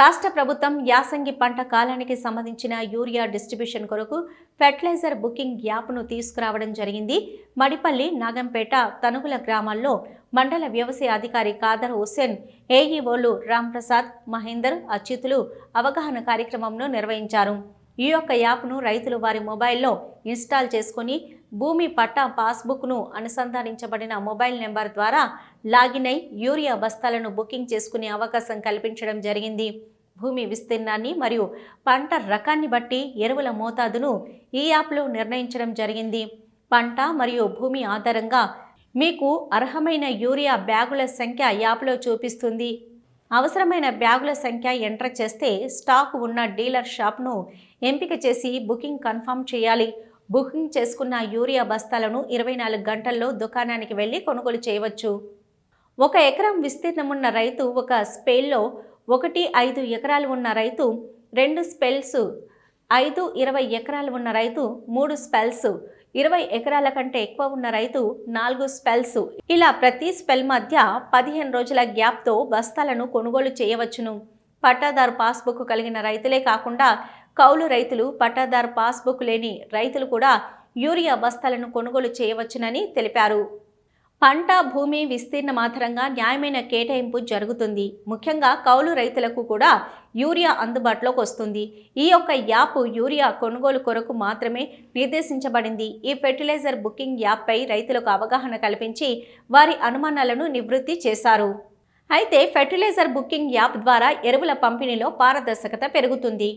రాష్ట్ర ప్రభుత్వం యాసంగి పంట కాలానికి సంబంధించిన యూరియా డిస్ట్రిబ్యూషన్ కొరకు ఫెర్టిలైజర్ బుకింగ్ యాప్ను తీసుకురావడం జరిగింది. మడిపల్లి నాగంపేట తనుగుల గ్రామాల్లో మండల వ్యవసాయ అధికారి కాదర్ హుస్సేన్ ఏఈఓలు రాంప్రసాద్ మహేందర్ అచ్యుతులు అవగాహన కార్యక్రమంను నిర్వహించారు. ఈ యొక్క యాప్ను రైతులు వారి మొబైల్లో ఇన్స్టాల్ చేసుకుని భూమి పట్టా పాస్బుక్ను అనుసంధానించబడిన మొబైల్ నెంబర్ ద్వారా లాగిన్ అయి యూరియా బస్తాలను బుకింగ్ చేసుకునే అవకాశం కల్పించడం జరిగింది. భూమి విస్తీర్ణాన్ని మరియు పంట రకాన్ని బట్టి ఎరువుల మోతాదును ఈ యాప్లో నిర్ణయించడం జరిగింది. పంట మరియు భూమి ఆధారంగా మీకు అర్హమైన యూరియా బ్యాగుల సంఖ్య యాప్లో చూపిస్తుంది. అవసరమైన బ్యాగుల సంఖ్య ఎంటర్ చేస్తే స్టాక్ ఉన్న డీలర్ షాప్ను ఎంపిక చేసి బుకింగ్ కన్ఫర్మ్ చేయాలి. బుకింగ్ చేసుకున్న యూరియా బస్తాలను ఇరవై నాలుగు గంటల్లో దుకాణానికి వెళ్ళి కొనుగోలు చేయవచ్చు. ఒక ఎకరం విస్తీర్ణం ఉన్న రైతు ఒక స్పేల్లో ఒకటి ఐదు ఎకరాలు ఉన్న రైతు రెండు స్పెల్స్ ఐదు ఇరవై ఎకరాలు ఉన్న రైతు మూడు స్పెల్స్ ఇరవై ఎకరాల కంటే ఎక్కువ ఉన్న రైతు నాలుగు స్పెల్స్. ఇలా ప్రతి స్పెల్ మధ్య పదిహేను రోజుల గ్యాప్తో బస్తాలను కొనుగోలు చేయవచ్చును. పట్టాదారు పాస్బుక్ కలిగిన రైతులే కాకుండా కౌలు రైతులు పట్టాదారు పాస్బుక్ లేని రైతులు కూడా యూరియా బస్తాలను కొనుగోలు చేయవచ్చునని తెలిపారు. పంట భూమి విస్తీర్ణం ఆధారంగా న్యాయమైన కేటాయింపు జరుగుతుంది. ముఖ్యంగా కౌలు రైతులకు కూడా యూరియా అందుబాటులోకి వస్తుంది. ఈ యొక్క యాప్ యూరియా కొనుగోలు కొరకు మాత్రమే నిర్దేశించబడింది. ఈ ఫెర్టిలైజర్ బుకింగ్ యాప్పై రైతులకు అవగాహన కల్పించి వారి అనుమానాలను నివృత్తి చేశారు. అయితే ఫెర్టిలైజర్ బుకింగ్ యాప్ ద్వారా ఎరువుల పంపిణీలో పారదర్శకత పెరుగుతుంది.